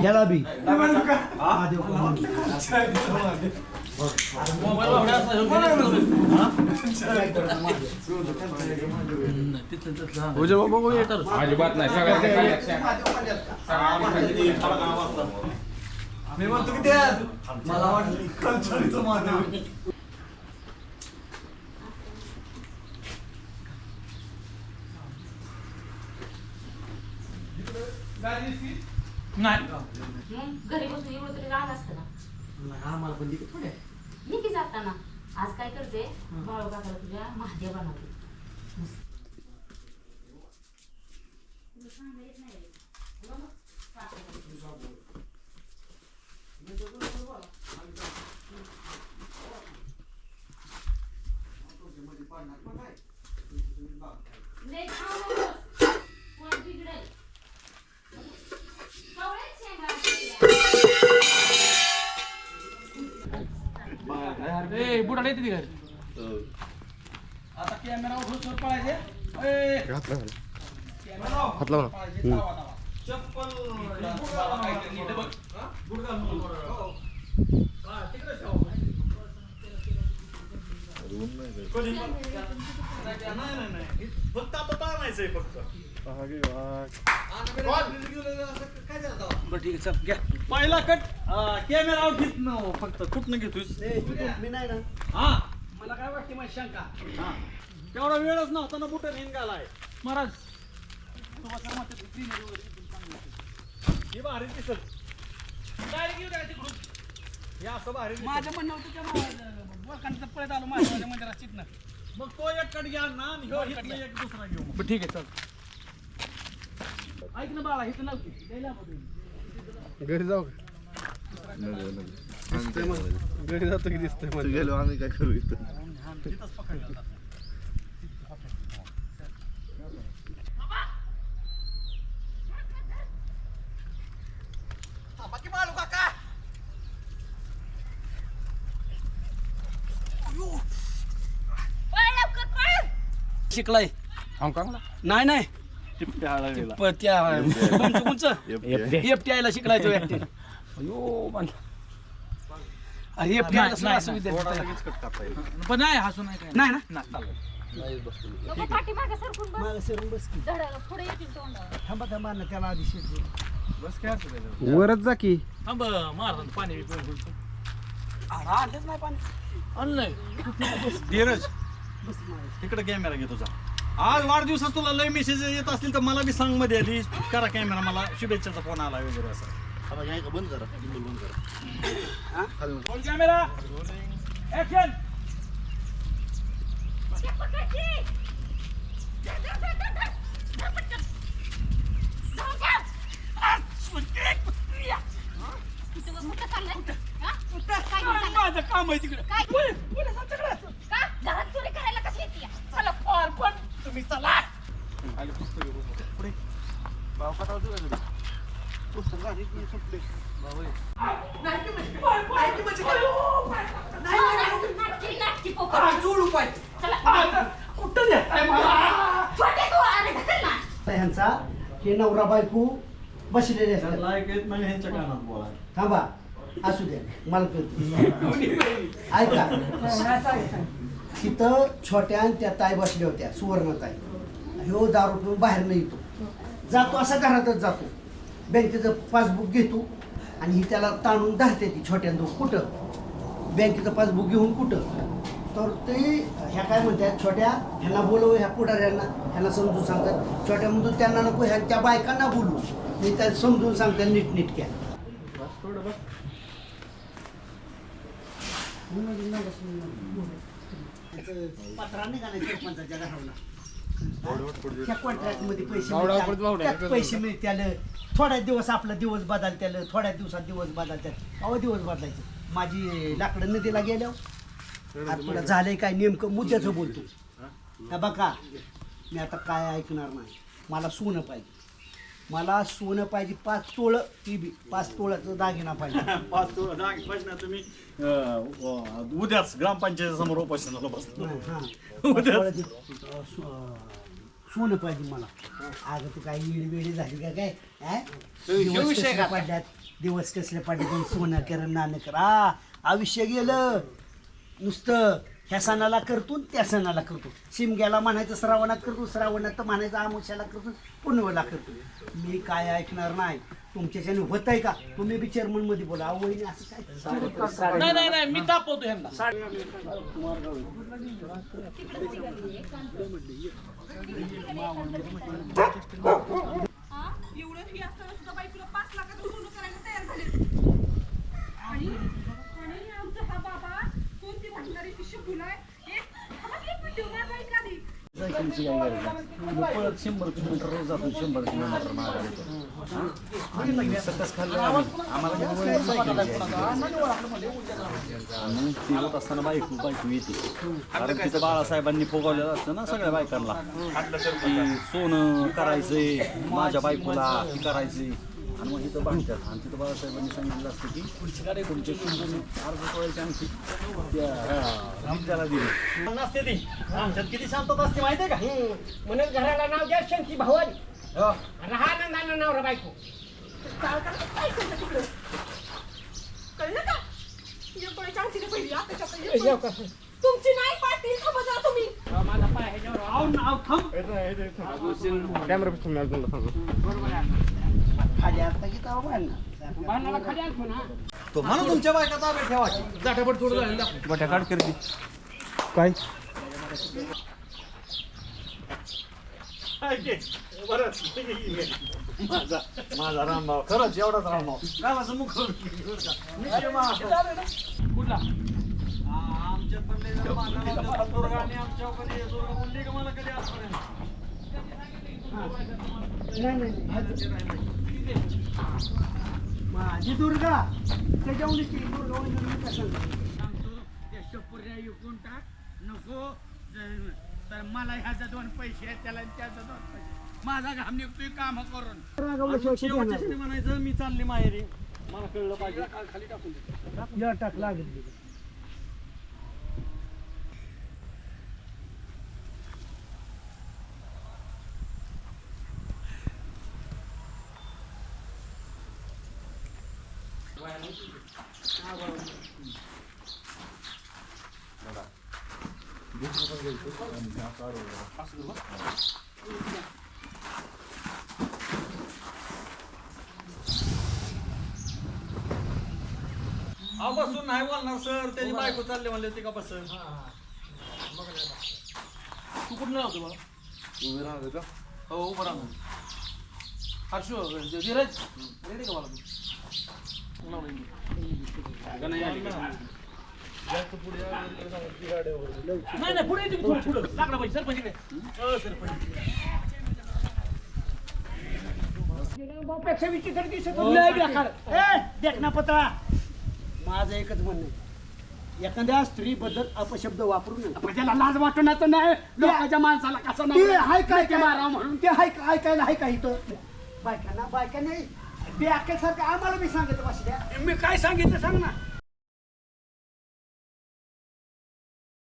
ह्याला बी. महादेव अजिबात नाही. त्या मला वाटलं कल्चरचं महादेव मग घरी बसून एवढं तरी राहत असतं ना. आम्हाला पण दिली थोड्या. मी की जाताना. आज काय करते? बाळू काकाला तुझ्या महादेव बनवते. तुला सांगायला येत नाही. रे. मग. असतील. बुडा येते घर आता कॅमेरा उठून पळायचे ए, हात लावा ना चप्पल नीट बघ. हा? बुट घाल म्हणून. हो. हा, तिकडे ठेव. कधी? नाही नाही नाही फक्त आता ताणायचंय फक्त? बरं ठीक आहे चल घ्या पहिला कट कॅमेरा आउट घेत न फक्त कुठनं घेतोय मी नाही ना. हा. मला काय वाटते माझी शंका? हा. तेवढा वेळच नव्हता ना महाराज म्हणतात, green आहे आहे. ही भारी दिसत Direct येऊ द्या तिकडून. हे असं भारी दिसत. माझ्या म्हणणं होतं त्या पळत आलो माझ्या माझ्या मंदिरात चितनं. मग तो एक कट घ्या ना आणि ह्यो एक दुसरा घेऊ ठीक आहे चल. ऐक ना बाळा इथं. घरी जाऊ घरी जातो की दिसतंय गेलो आम्ही काय करू इथं? तिथंच पकडलं. शिकलाय. हाँगकाँगला नाही नाही. प- त्या उंच उंच एफटी आयला शिकलाय तो एकटे. अयो पण अरे एफटी आयला असं विद्यार्थी थोडा लगेच कट करता येईल. पण नाही हसू नाही काय. नाही ना? नको पाठीमागे सरकून बस. मला सरून बस की. धडाला पुढे येतील तोंडावर. थांबा थांबा ना त्याला आधी शिकतो वरच जा की. थांब मार पाणी बी पिऊन नाही पाणी. आणलंय. धीरज. तिकडे कॅमेरा घे तुझा आज वाढदिवसात तुला लय मेसेज येत असतील तर मला बी सांगमध्ये आधी. करा कॅमेरा मला शुभेच्छाचा फोन आला वगैरे असं. बंद करा. बंद करा. कॅमेरा? हा? काय? माझं काम आहे तिकडे. काय जा तिकडे. का? घरात चोरी करायला कशी येते चला और पण तुम्ही चला. नाटकी नाटकी पोपट. चला. कुठं देताय मला छोटे तू अरे ढकल ना ह्यांचा हे नवरा बायको बसलेले असतात. ह्यांच्या कानात बोला. थांबा. असू द्या मला ऐका. तिथं छोट्या आणि त्या ताई बसल्या होत्या सुवर्णताई. ह्यो दारू पिऊन बाहेर नाही येतो. जातो असा घरातच जातो. बँकेचं पासबुक घेतो आणि ही त्याला ताणून धरते ती छोट्या दोन कुठं. बँकेचं पासबुक घेऊन कुठं. तर ते ह्या काय म्हणतात छोट्या ह्यांना बोलव ह्या पुढाऱ्यांना. ह्यांना समजून सांगतात. छोट्या म्हणून त्यांना नको ह्या त्या बायकांना बोलू. मी त्या समजून सांगतात नीटनीटक्या सरपंचाच्या त्या कॉन्ट्रॅक्टमध्ये पैसे मिळतात, त्यात पैसे मिळत्याल. थोड्या दिवस आपला दिवस बदलत्याल. थोड्या दिवसात दिवस बदलत्याल अहो दिवस बदलायचे. माझी लाकडं नदीला गेल्यावर. आता तुला झालंय काय नेमकं? मुद्द्याचं बोलतो. हा बघा मी आता काय ऐकणार नाही. मला सोनं पाहिजे. मला सोनं पाहिजे पाच तोळं ती बी पाच तोळ्याचं दागिना पाहिजे. पाच तो डाग प्रश्न तुम्ही अं, व- उद्याच ग्रामपंचायत समोर उपोषणाला बसतो हा, हा. पाच तोळ्याची, अं, सो- अं, सोनं पाहिजे मला. अगं तू काय बेडी झाली का काय? हा? दिवस विषय कसले का? पडल्यात? दिवस कसले सोनं कर नाणं कर. आ आयुष्य गेलं. नुसतं ह्या सणाला करतो त्या सणाला करतो. शिमग्याला म्हणायचं श्रावणात करतो श्रावणात तर म्हणायचं आमुष्याला करतो पुनवेला करतो. मी काय ऐकणार नाही. तुमच्याच्याने होत आहे का? तुम्ही बी चेअरमनमध्ये बोला. अहो वहिनी असं काय? नाही नाही नाही मी तापवतो ह्यांना? एवढं हे असताना सुद्धा बाई तुला पाच लाखाचं सोनं करायला तयार झाले आणि आमचा हा बाबा कोणती पळत शंभर किलोमीटर रोज जातो शंभर किलोमीटर मागे आणि सकस खाल्लं आम्ही. आम्हाला किती वेळ आणि ती होत असताना बाईक बाईक येते कारण तिथं बाळासाहेबांनी फोगवलेलं असतं ना सगळ्या बायकांना की सोनं करायचंय माझ्या बायकोला करायचंय आणि मग इथं भांडतात आणि तिथं बाळासाहेबांनी सांगितलं असतं की तुमचे कुंकून अर्ध तोळ्याची आणखी. त्या आमच्याला दिली. नसते ती. आमच्यात किती शांतता असते माहितीये का? म्हणून घराला नाव द्या शंकी भवानी. राहा नंदानं बायको. काय करता तिकडं? कळलं का? तुमची नाही पाटील जरा तुम्ही. माझा पाय ह्याच्यावर आव नाव थांब. कॅमेरा तुला सांगतो खाली आता की तेव्हा भांडणार भांडणाला खाली आण म्हणा तो म्हणून तुमच्या बायका ताब्यात ठेवायची जाटापट थोडं झालं दाखव. मोठ्या काढ करते काय माझा माझा रामभाव. खरंच एवढाच रामभाव. कामाचं मुख कुठला आमच्या पडले आणि आमच्या कधी दुर्गा बोलली का मला कधी आजपर्यंत नाही. नाही माझी दुर्गा. त्याच्यामुळे ती दुर्गा वहिनी मी कसं नको तर मला ह्याचा दोन पैसे आहेत त्याला त्याचा दोन पैसे माझा घाम निघतोय काम करून. म्हणायचं मी चालली माहेरी. मला कळलं पाहिजे. खाली टाकून टाक लागत बसून नाही बोलणार सर. त्याची बायको चालली म्हणले होती का बसन? तू कुठं राहतो मला उभी राहते का? हो उभं राहतो हर्षो धीरज? रेडी का मला तू? नाही आली का? नाही नाही पुढे येते मी थोडं पुढं लागला पाहिजे सरपंच इकडे अ, सरपंच पेक्षा विचित्र दिसत होतं. लय बेकार. ए देखना पत्रा माझं एकच म्हणणं आहे. एखाद्या स्त्रीबद्दल अपशब्द वापरू नये त्याला लाज वाटणार तर नाही लोकांच्या माणसाला कसं ते नाही हाय काय मारा म्हणून ते हाय ऐकायला हाय का इथं बायकांना बायका नाही ते सारखं आम्हाला बी सांगत बसल्या मी काय सांगितलं सांग ना.